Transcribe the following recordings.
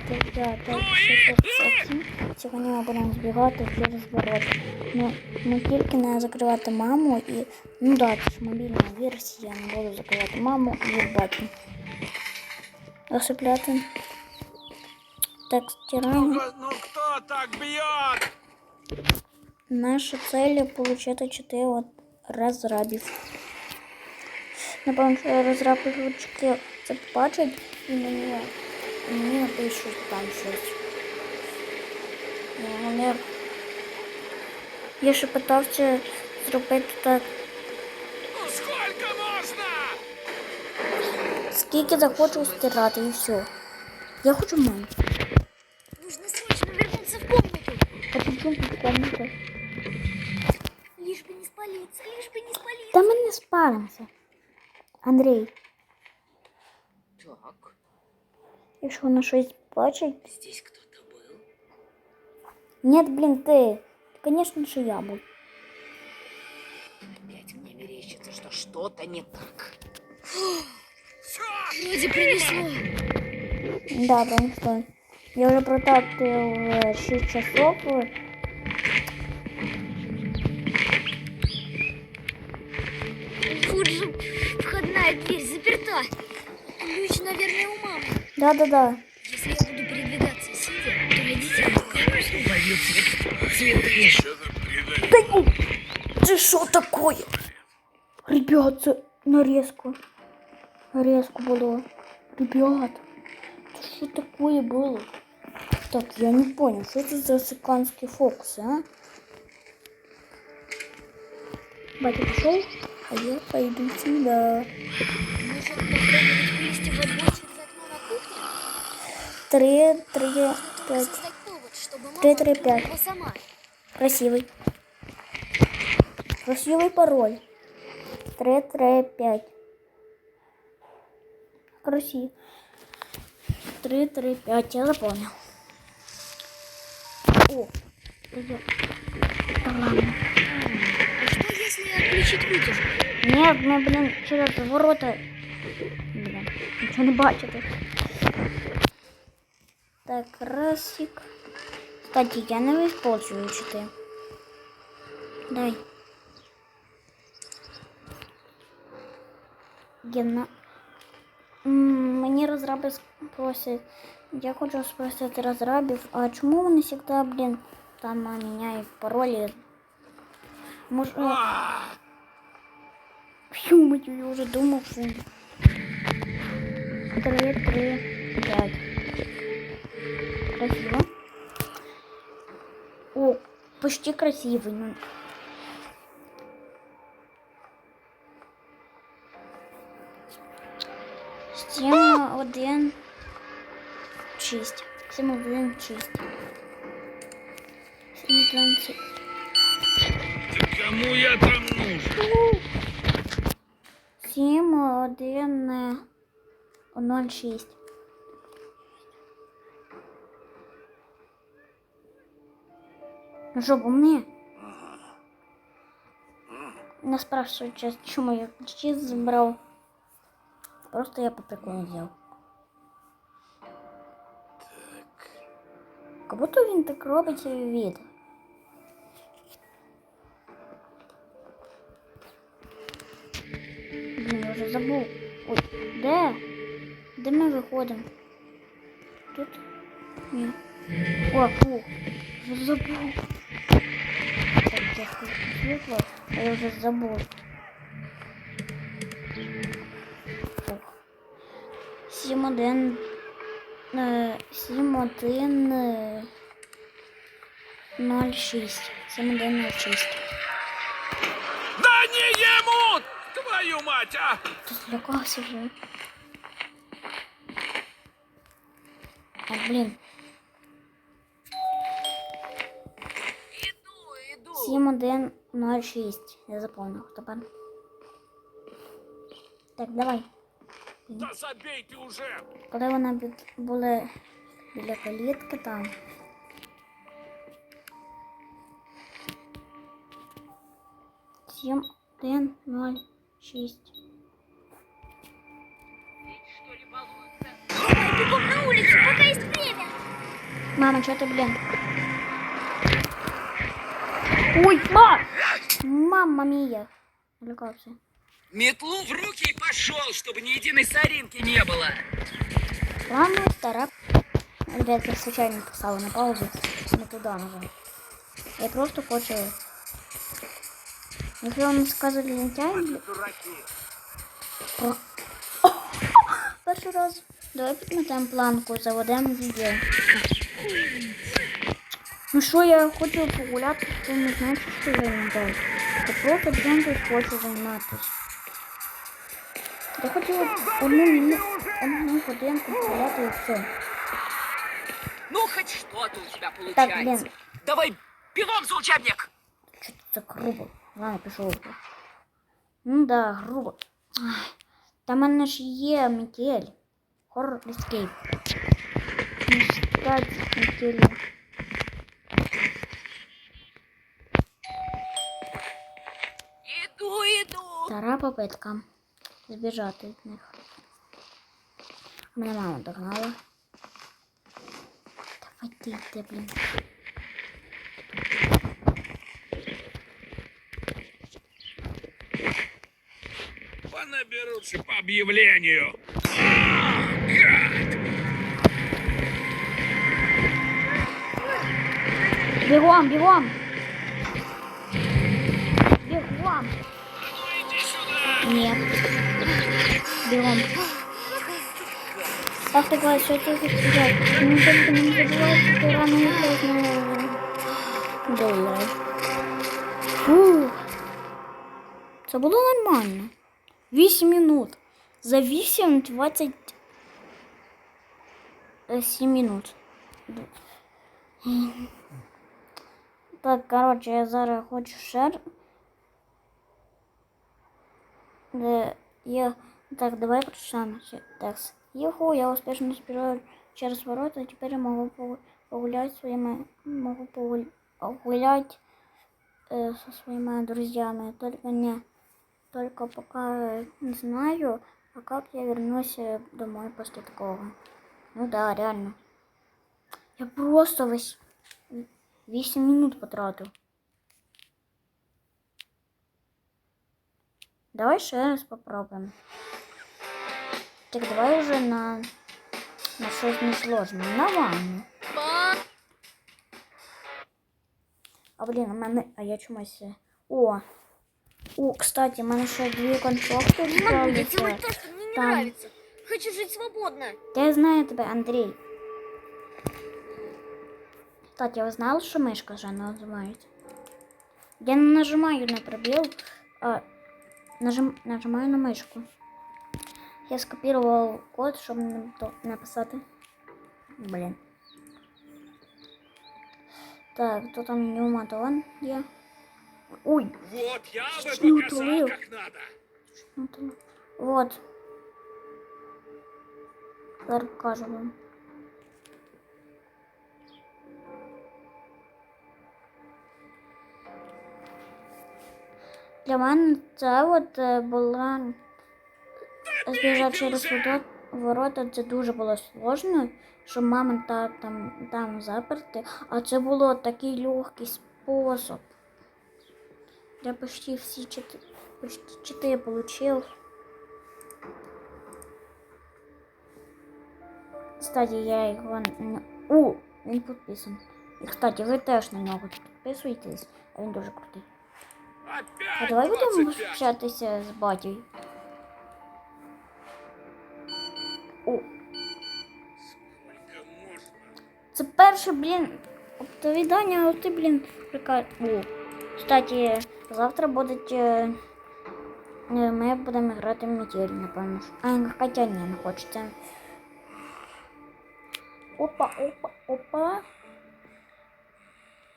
9, 5, 657. Сьогодні ми будемо збігати через ворота. Ну, ну тільки не закривати маму і. Ну да, це ж мобільна версія, я не буду закривати маму і батю. Засипляти. Так, стираємо. Ну, кто так бьет? Наша цель получити 4 от розрабів. Напевно, що розрабчики це побачать і мені, мені напишуть там щось. І Вони... Я ще питався зробити так, Ну сколько можно? скільки захочу стирати і все. Я хочу маму. Нужно срочно вернуться в комнату. А при чому тут комната? Лишь бы не спалиться, лишь бы не спалиться. Та ми не спалимося. Андрій, Так, якщо вона щось бачить, здесь кто-то был. Нет, блин, ты. Конечно же я был. Опять мне мерещится, что что-то не так. Вроде принесло. Да, потому что я уже протаптывал э, 6 часов. входная дверь заперта. Ключ, наверное, у мамы. Да-да-да. Если я буду передвигаться сидя, то родители, конечно, Да ну, ты что такое? Ребят, це нарезку. Нарезку было. Ребят, это что такое было? Так, я не понял, что это за сыканские фокусы, а? Батя пошел, а я пойду сюда. попробовать вылезти двор 3, 3, 5. 3, 3, 5. Красивый. Красивый пароль. 3, 3, 5. Красивый. 3, 3, 5. Я запомнил. О, идет. А что если отключить вытяжку? Нет, мы, блин, через ворота. Блин, ничего не бачите. Так, расик. Кстати, я не использую чити. Дай. Гена. М, Мені розраби просять. Я хочу спросити розрабів, а чому вони завжди, блін, там а, міняють паролі? Може, Ё-моё, я уже думал, что... Три, три, пять. Красиво. О, почти красивый. Ну. Сім, один, шість. Сім, один, шість. Сім, один, шість. Кому я там нужен? Сім, один, е, ноль, шість. Ну що, по мне? Не спрашивай, честь, чому я чиз забрал. Просто я по приколу взял. Как будто він так робить від. Блін, я вже забув. Ой, де? Де ми виходимо? Тут? Ні. О, фу. Вже забув. Я світло, а я вже забув. Сім один. е, Сім один. е, Ноль шість. Сім один ноль шість. Да не ему! Твою мать, а! Ты злякався вже. А, блін. 7106. Я запомнив тепер. Так, давай. Да забей ты уже! Коли вона бі- були біля калітки там. Сім, один, ноль, шість. Давай бегом на улицу, пока есть время. Мама, что ты, блин? Ой, ма! Мамма мия. Отвлекался. Метлу в руки и пошел, чтобы ни единой соринки не было. Ладно, вторая. Ребят, я случайно поставила на паузу. Не туда нажал. Я просто хочу... Если вам сказали лентяй, блин, Дураки. перший раз. Давай підметаємо планку, заведемо відео. Ну що, я хочу погуляти, це не значить, що я не дай. Я просто блін тут хочу займатися. Я хотіла одну, мі- одну годинку погуляти і все. Ну, хоть что-то у тебя Так, получается. блин. Давай бегом за учебник. Что это так грубо? Ладно, пішов. Ну да, грубо. Ай, Та в мене ж є метель. Horror Escape. Не стать метелью. иду. Втора попитка збіжати від них. Мене мама догнала. Давай ти йди, блін. Понаберутся по объявлению. А, гад! Бігом, бігом! Бігом! Нет. Бегом. Ах ты говоришь, что ты сказать? Ну только не забывай, что рано или поздно доллар. Фу. Це було нормально. 8 минут. За 8 27 минут. Так, короче, я зараз хочу шер. Де я... Так, давай прочитаем текст. Еху, я успешно сбежал через ворота, теперь я могу погулять своими... Могу погулять э, со своими друзьями. Только не... Только пока не знаю, а как я вернусь домой после такого. Ну да, реально. Я просто весь... 8 минут потратив. Давай ще раз попробуємо. Так, давай уже на, на щось несложне. На ванну. Мам, А блін, у мене. А я чомусь. е, О! О, кстати, у мене ще дві концовки не могу я делать з'являться. то, что мне не Там. нравится. Хочу жить свободно. Я знаю тебе, Андрій. Кстати, ви знали, що мишка вже не називається? Я не нажимаю на пробіл, а нажим, нажимаю на мишку. Я скопірував код, щоб на- то написати. Блін. Так, то там Ньюматон є. Ой, Вот я бы Чуть не показал, утулил. как надо. ну то- вот. Зараз покажу вам. Для мене це от е, була збіжати через ворота, це дуже було сложно, що мама та там, там заперти, а це було такий легкий спосіб. Я почти всі чотири, почти чотири получив. Кстати, я його. У, він підписаний. І, кстати, ви теж на нього підписуйтесь, а він дуже крутий. А Опять давай будемо 25. зустрічатися з батьком. О, Сколько можно? це перше, блін, оповідання, а ти, блін, прикар... О, кстати, завтра будуть... е, е, Ми будемо грати в метель, напевно. ж. А, хоча ні, не хочеться. Опа, опа, опа.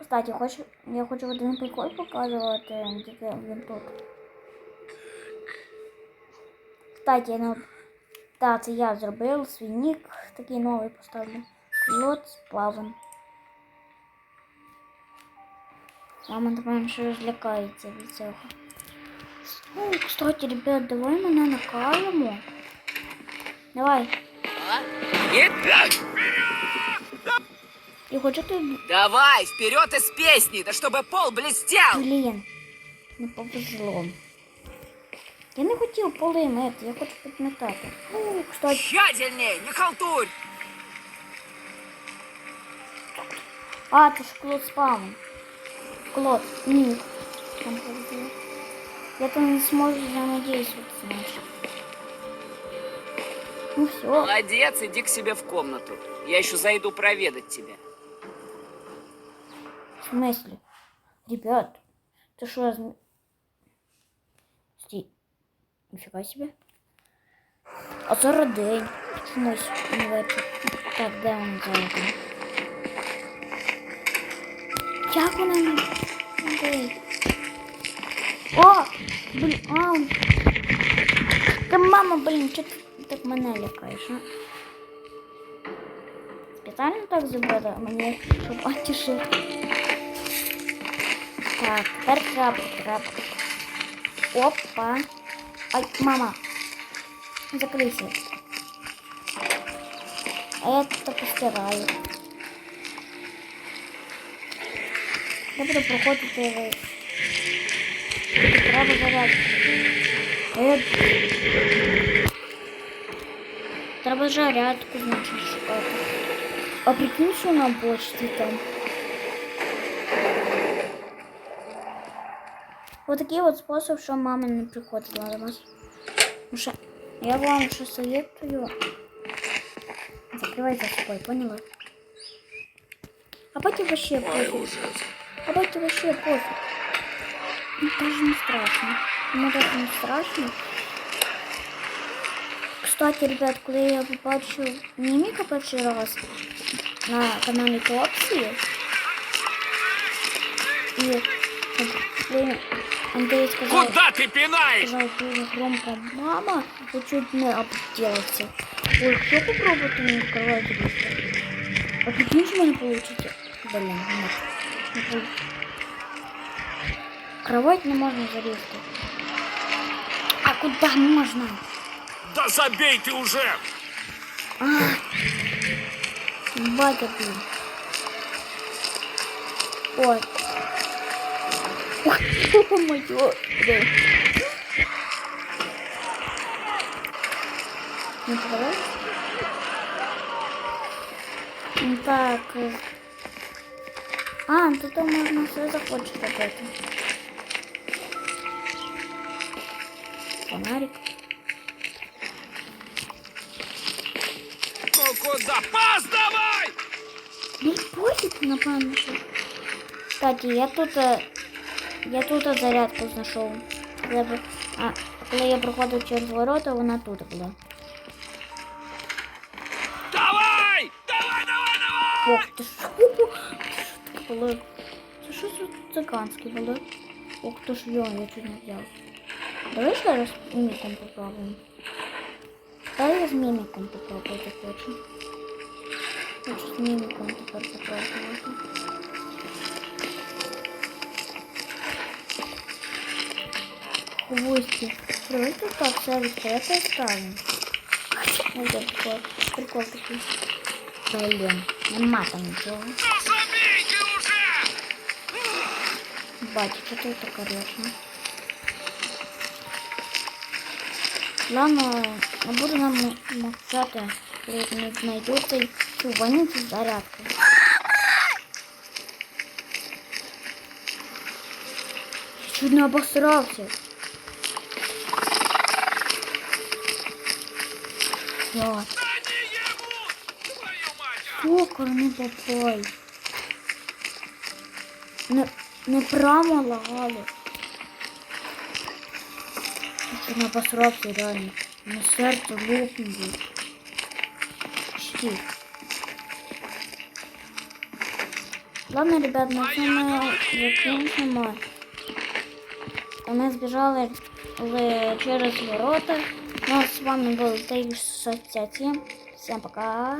Кстати, хочу, я хочу один прикол показувати, тільки він тут. Кстати, ну, та, це я зробив свій нік, такий новий поставлю. Клод з плавом. Мама, напевно, що розлякається від цього. Ну, кстати, ребят, давай мене накалимо. Давай. А? И... І хочете Давай, вперед из песни, да чтобы пол блестел! Блін, не повезло. Я не хотів поли мити, я хочу підметати. Ну, кстати, Тщательнее, не халтурь! а, ти ж клод спавн. Клод, ні. Там повезло. Я там не зможу взаимодействовать, значит. Ну все. Молодец, иди к себе в комнату. Я еще зайду проведать тебя. В смысле? Ребят, ты что, раз... Стій. Нифига себе. А зараз день. Чомусь не вечір. Так, де він зараз? день? Як вона не... День. О! Блін, а! Та мама, блін, чого ти так мене лякаєш, а? Спеціально так зробила мені, щоб атішити. Так, тепер трапу. Опа. Ай, мама. Закрийся. А я тут постираю. Я буду проходити. Треба зарядку. А я... Треба зарядку, значить, шукати. А прикинь, що на почті там. Вот такий вот способ, що мама не приходила до вас. Ну що, я вам що советую. Закривай за собою, поняла? А потім вообще пофіг. А потім вообще пофіг. Ну, даже не страшно. Ну, даже не страшно. Кстати, ребят, коли я побачив Міміка перший раз на каналі Топсі, і коли Андрей сказав, Куда ты пинаешь? сказал громко «Мама!», я чуть не обделался. Ой, что попробуйте мне кровать быстро? А что у меня получится? Блин, нет, не получится. Кровать не можно залезть. А куда можно? Да забей ты уже! А, батя, блин. Ой. Ой, моё, блин. Не. Ну так. э. А, ну тут можно все захочешь робити. Фонарик. Ну куда? Пас давай! Не пофіг, напевно, що. Кстати, я тут. е, Я тут е, зарядку знайшов. Коли, б- а, коли я проходив через ворота, вона тут була. Давай! Давай, давай, давай! Ох, ти що? Що таке було? Це що за цыганське було? Ох, ти ж йо, я чуть не взяв. Давай ще раз міміком попробуємо. Давай я з міміком попробувати хочу. Хочу з міміком тепер попробувати. Хвості. Давайте так все відкрите ставимо. Ой, я прикол. Прикол такий. Блін, нема там нічого. Да забейте уже! Бать, что ты это конечно. Ладно, не буду нам мовчати, коли не знайду цей цю ваніцю зарядку. Чуть не Обосрався. Вот. Да не ему! Твою мать! а! Сокор не попай. Не, не прямо лагало. Що не посрався реально. На серце лопнуло. Почти. Ладно, ребят, на цьому закінчимо. Ми збіжали в, через ворота. Ну, а з вами був Тейш 67. Всем пока.